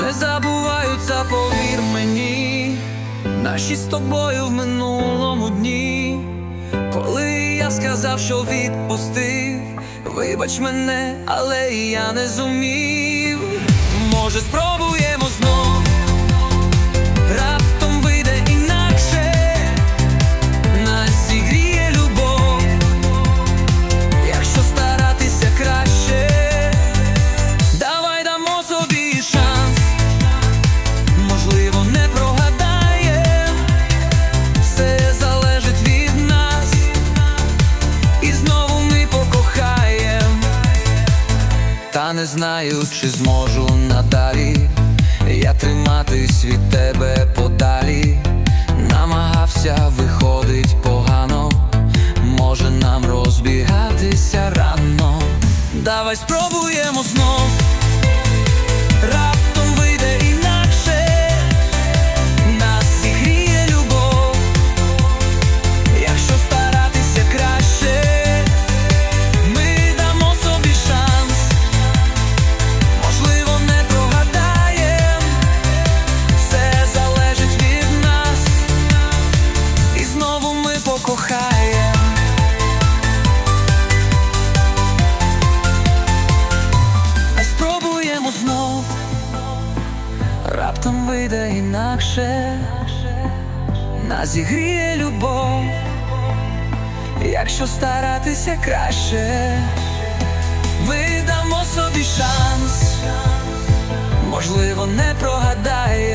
забуваються, повір мені, наші з тобою в минулому дні, коли я сказав, що відпустив, вибач мене, але я не зумів. Може, спробуємо і знову ми покохаєм, та не знаю, чи зможу надалі я триматись від тебе подалі, намагався, виходить погано, може нам розбігатися рано. Давай спробуємо знов. Раптом вийде інакше, нас зігріє любов, якщо старатися краще, ми дамо собі шанс, можливо, не прогадаєм,